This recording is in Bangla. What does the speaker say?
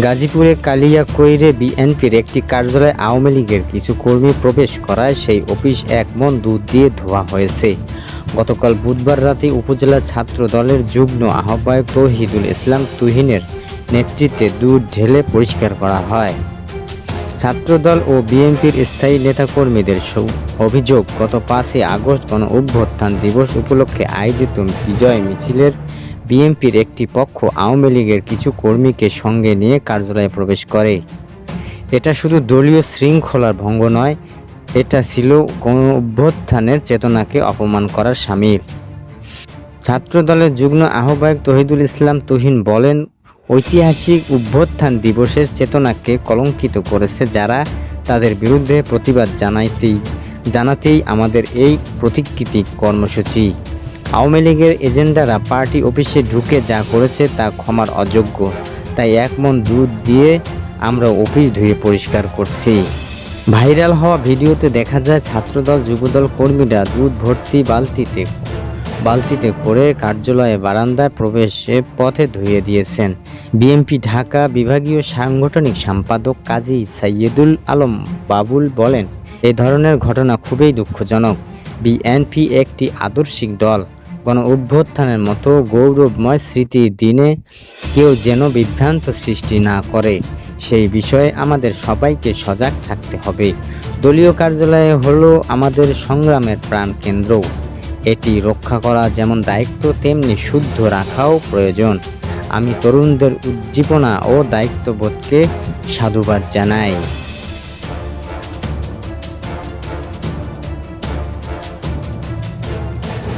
গাজীপুরে কালিয়াকৈরে বিএনপির একটি কার্যালয়ে আওয়ামী লীগের কিছু কর্মী প্রবেশ করায় সেই অফিস এক মন দুধ দিয়ে ধোয়া হয়েছে। গতকাল বুধবার রাতে উপজেলা ছাত্র দলের যুগ্ম আহ্বায়ক তৌহিদুল ইসলাম তুহিনের নেতৃত্বে দুধ ঢেলে পরিষ্কার করা হয়। ছাত্রদল ও বিএনপির স্থায়ী নেতাকর্মীদের অভিযোগ, গত পাঁচই আগস্ট গণ অভ্যুত্থান দিবস উপলক্ষে আয়োজিত বিজয় মিছিলের বিএনপির একটি পক্ষ আওয়ামী লীগের কিছু কর্মীকে সঙ্গে নিয়ে কার্যালয়ে প্রবেশ করে। এটা শুধু দলীয় শৃঙ্খলার ভঙ্গ নয়, এটা ছিল গণ অভ্যুত্থানের চেতনাকে অপমান করার সামিল। ছাত্রদলের যুগ্ম আহ্বায়ক তহিদুল ইসলাম তুহিন বলেন, ঐতিহাসিক অভ্যুত্থান দিবসের চেতনাকে কলঙ্কিত করেছে যারা তাদের বিরুদ্ধে প্রতিবাদ জানাইতেই জানাতেই আমাদের এই প্রতিকৃতি কর্মসূচি। আওয়ামী লীগের এজেন্ডারা পার্টি অফিসে ঢুকে যা করেছে তা ক্ষমার অযোগ্য। তাই এক মন দুধ দিয়ে আমরা অফিস ধুয়ে পরিষ্কার করছি। ভাইরাল হওয়া ভিডিওতে দেখা যায় ছাত্রদল, যুবদল কর্মীরা দুধ ভর্তি বালতিতে বালতিতে করে কার্যালয়ে বারান্দায় প্রবেশে পথে ধুয়ে দিয়েছেন। বিএনপি ঢাকা বিভাগীয় সাংগঠনিক সম্পাদক কাজী সাইয়েদুল আলম বাবুল বলেন, এ ধরনের ঘটনা খুবই দুঃখজনক। বিএনপি একটি আদর্শিক দল। গণ অভ্যুত্থানের মতো গৌরবময় স্মৃতি দিনে কেউ যেন বিভ্রান্ত সৃষ্টি না করে। সেই বিষয়ে আমাদের সবাইকে সজাগ থাকতে হবে। দলীয় কার্যালয়ে হলো আমাদের সংগ্রামের প্রাণকেন্দ্র এটি রক্ষা করা যেমন দায়িত্ব, তেমনি শুদ্ধ রাখাও প্রয়োজন। আমি তরুণদের উজ্জীবনা ও দায়িত্ববোধকে সাধুবাদ জানাই।